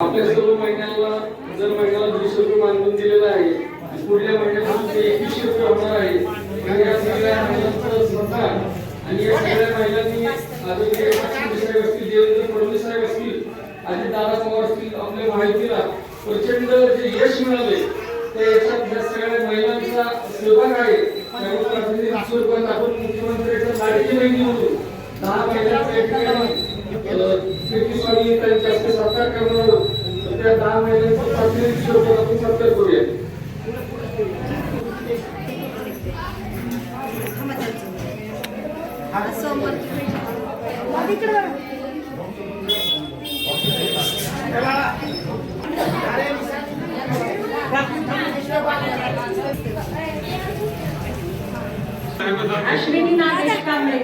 आपल्या सर्व महिन्याला दर महिन्याला दीडशे रुपये मानधन दिलेलं आहे पुढल्या महिन्यापासून ते एकवीसशे रुपये होणार आहे. आणि या सगळ्या महिलांचं सन्मान आणि या सगळ्या महिलांनी दुसऱ्या फडणवीस असतील देवेंद्र फडणवीस साहेब असतील आणि दादा पवार असतील आपल्या माहितीला प्रचंड जे यश मिळाले ते याच्यात या सगळ्या महिलांचा सहभाग आहे. त्यामुळे स्वरूपात आपण मुख्यमंत्र्यांच्या लाडकी बहिणी म्हणून दहा महिलांचा एक स्वामी त्यांच्या हस्ते सत्कार करणार आहोत. तर त्या दहा महिलांचा प्रातिनिधिक स्वरूपात आपण सत्कार करूया. अश्विनी नागेश कांबळे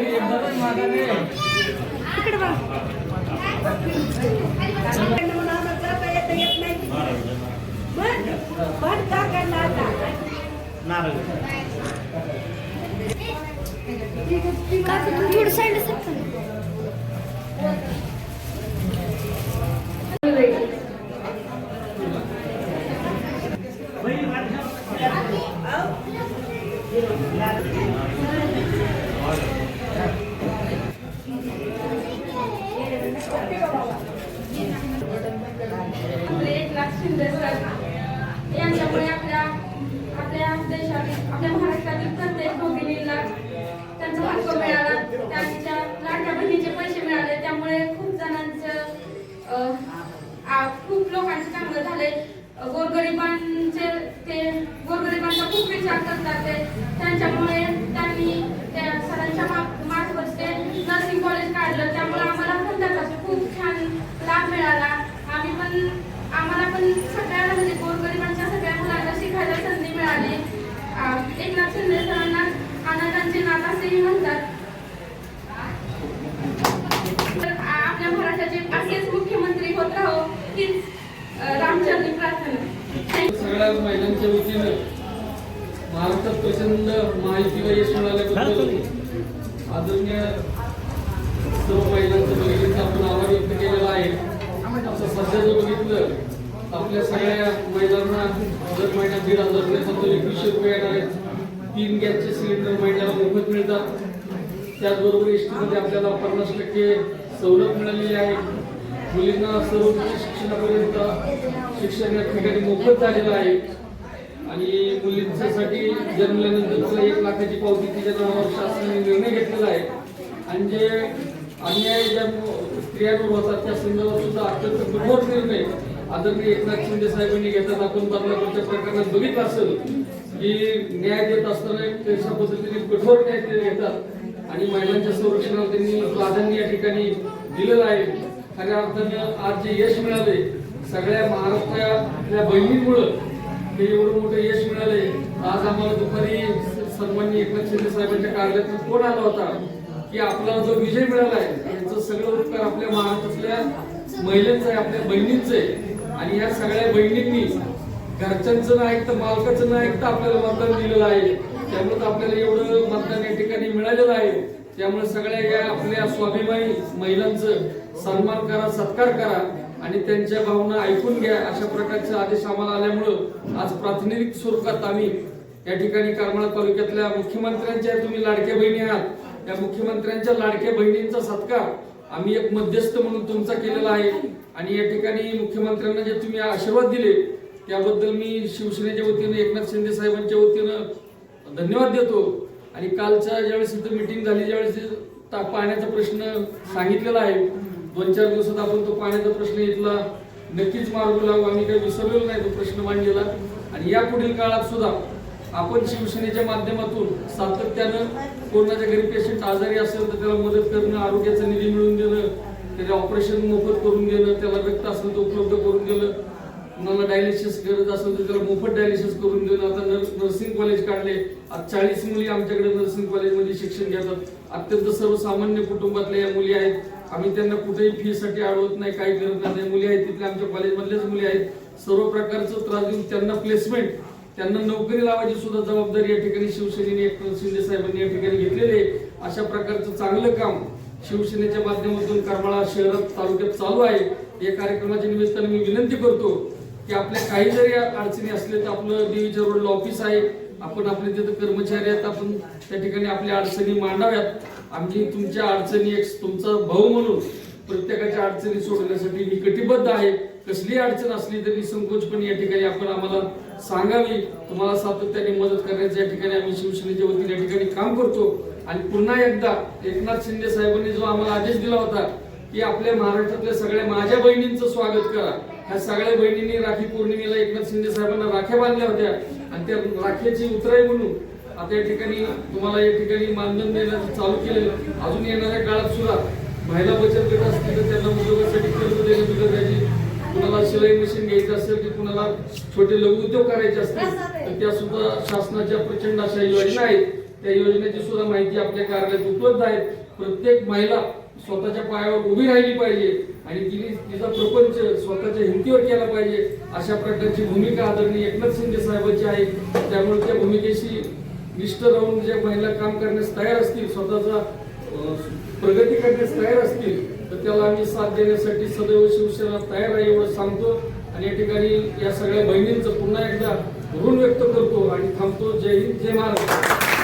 थोडं साईड आपले एक लाख शिंदे सर यांच्यामुळे आपल्या आपल्या देशात आपल्या महाराष्ट्रातील प्रत्येक भगिनीला त्यांचा हक्क मिळाला. त्यांच्या लाडक्या बहिणीचे पैसे मिळाले. त्यामुळे खूप जणांचं खूप लोकांचे चांगलं झाले गोरगरिबांचे ते गोरगरिबांचा खूप विचार करतात ते. त्यांच्यामुळे त्यांनी त्या सरांच्या मार्फत ते नर्सिंग कॉलेज काढलं. त्यामुळे आम्हाला पण त्याचा खूप छान लाभ मिळाला. आम्ही पण आम्हाला पण सगळ्यांना म्हणजे गोरगरिबांच्या सगळ्या मुलांना शिकायला संधी मिळाली. एकनाथ शिंदे महाराष्ट्रात प्रचंड माहितीला यश मिळाल्याबद्दल आदरणीय सर्व महिलांचं बघितलं आपण आभार व्यक्त केलेला आहे. असं सध्या जर बघितलं आपल्या सगळ्या महिलांना दर महिन्यात दीड हजार रुपये समजा एकवीसशे रुपये येणार आहेत. तीन गॅसचे सिलेंडर महिन्याला मोफत मिळतात. त्याचबरोबर एस टीमध्ये आपल्याला पन्नास टक्के सवलत मिळालेली आहे. मुलींना सर्व उच्च शिक्षणापर्यंत शिक्षण या ठिकाणी मोफत झालेलं आहे. आणि मुलींच्यासाठी जन्मल्यानंतर एक लाखाची पावती तिच्या नावावर शासनाने निर्णय घेतलेला आहे. आणि जे अन्याय ज्या स्त्रियांवर होतात त्या संदर्भात सुद्धा अत्यंत कठोर निर्णय आदरणीय एकनाथ शिंदे साहेबांनी घेतात आपण बदलापूरच्या प्रकरणात बघितलं असेल की न्याय देत असताना कशा पद्धतीने कठोर न्याय ते घेतात. आणि महिलांच्या संरक्षणाला त्यांनी प्राधान्य या ठिकाणी दिलेलं आहे. खऱ्या अर्थानं आज जे यश मिळाले सगळ्या महाराष्ट्रातल्या बहिणींमुळं हे एवढं मोठं यश मिळाले आज आम्हाला दुपारी सर्वांनी एकनाथ शिंदे साहेबांच्या कार्यालयातून फोन आला होता की आपला जो विजय मिळाला आहे याचं सगळं उत्तर आपल्या महाराष्ट्रातल्या महिलांचं आहे आपल्या बहिणींचं आहे. आणि या सगळ्या बहिणींनी घरच्यांचं ना ऐकतं मालकाचं ना ऐकतं आपल्याला मतदान दिलेलं आहे. त्यामुळे आपल्याला एवढं मतदान या ठिकाणी मिळालेलं आहे. त्यामुळे सगळ्या या आपल्या स्वाभिमानी महिलांचं सन्मान करा सत्कार करा. आणि त्यांच्या भावना ऐकून घ्या. अशा प्रकारचे आदेश आम्हाला आल्यामुळं आज प्रातिनिधिक स्वरूपात आम्ही या ठिकाणी करमाळा तालुक्यातल्या मुख्यमंत्र्यांच्या तुम्ही लाडक्या बहिणी आहात. त्या मुख्यमंत्र्यांच्या लाडक्या बहिणींचा सत्कार आम्ही एक मध्यस्थ म्हणून तुमचा केलेला आहे. आणि या ठिकाणी मुख्यमंत्र्यांना जे तुम्ही आशीर्वाद दिले त्याबद्दल मी शिवसेनेच्या वतीनं एकनाथ शिंदे साहेबांच्या वतीनं धन्यवाद देतो. आणि कालच्या ज्यावेळेस इथं मिटिंग झाली ज्यावेळेस ता- पाण्याचा प्रश्न सांगितलेला आहे दोन चार दिवसात आपण तो पाण्याचा प्रश्न इथला नक्कीच मार्ग लावू. आम्ही काही विसरलेलो नाही तो प्रश्न मांडलेला. आणि या पुढील काळात सुद्धा आपण शिवसेनेच्या माध्यमातून सातत्यानं कोणाच्या घरी पेशंट आजारी असेल तर त्याला मदत करणं आरोग्याचा निधी मिळवून देणं त्याचे ऑपरेशन मोफत करून देणं त्याला रक्त असेल तर उपलब्ध करून देणं कुणाला डायलिसिस गरज असेल तर त्याला मोफत डायलिसिस करून देणं. आता नर्स नर्सिंग कॉलेज काढले. आज चाळीस मुली आमच्याकडे नर्सिंग कॉलेजमध्ये शिक्षण घेतात. अत्यंत सर्वसामान्य कुटुंबातल्या या मुली आहेत. आम्ही त्यांना कुठेही फीसाठी अडवत नाही काही करत नाही. मुली आहेत तिथल्या आमच्या कॉलेजमधल्याच मुली आहेत. सर्व प्रकारचं त्रास देऊन त्यांना प्लेसमेंट त्यांना नोकरी लावायची सुद्धा जबाबदारी या ठिकाणी शिवसेनेने एकनाथ शिंदे साहेबांनी या ठिकाणी घेतलेले आहे. अशा प्रकारचं चांगलं काम शिवसेनेच्या माध्यमातून करमाळा शहरात तालुक्यात चालू आहे. या कार्यक्रमाच्या निमित्ताने मी विनंती करतो की आपल्या काही जरी अडचणी असल्या तर आपलं देवीच्या रोडला ऑफिस आहे. आपण आपले तिथं कर्मचारी आहेत आपण त्या ठिकाणी आपल्या अडचणी मांडाव्यात. आम्ही तुमच्या अडचणी एक तुमचा भाऊ म्हणून प्रत्येकाच्या अडचणी सोडवण्यासाठी मी कटिबद्ध आहे. कसली अडचण असली तरी संकोचपणे या ठिकाणी आपण आम्हाला सांगावी. तुम्हाला सातत्याने मदत करण्याचं या ठिकाणी आम्ही शिवसेनेच्या वतीने या ठिकाणी काम करतो. आणि पुन्हा एकदा एकनाथ शिंदे साहेबांनी जो आम्हाला आदेश दिला होता की आपल्या महाराष्ट्रातल्या सगळ्या माझ्या बहिणींचं स्वागत करा. ह्या सगळ्या बहिणींनी राखी पौर्णिमेला एकनाथ शिंदे साहेबांना राख्या बांधल्या होत्या. आणि त्या राखेची उतराई म्हणून आता या ठिकाणी तुम्हाला या ठिकाणी मानधन देण्याचं चालू केलेलं. अजून येणाऱ्या काळात सुद्धा महिला बचत गट असतील तर त्यांना उद्योगासाठी कर्ज देणं सुद्धा द्यायची कुणाला शिलाई मशीन घ्यायचं असेल की कुणाला छोटे लघु उद्योग करायचे असतील तर त्या सुद्धा शासनाच्या प्रचंड अशा योजना आहेत. त्या योजनेची सुद्धा माहिती आपल्या कार्यालयात उपलब्ध आहे प्रत्येक महिला स्वतःच्या पायावर उभी राहिली पाहिजे आणि तिने तिचा प्रपंच स्वतःच्या हिमतीवर केला पाहिजे अशा प्रकारची भूमिका आदरणीय एकनाथ शिंदे साहेबांची आहे. त्यामुळे त्या भूमिकेशी निष्ठ राहून ज्या महिला काम करण्यास तयार असतील स्वतःचा प्रगती करण्यास तयार असतील तर त्याला आम्ही साथ देण्यासाठी सदैव शिवसेना तयार आहे एवढं सांगतो. आणि या ठिकाणी या सगळ्या बहिणींचं पुन्हा एकदा ऋण व्यक्त करतो आणि थांबतो. जय हिंद जय महाराष्ट्र.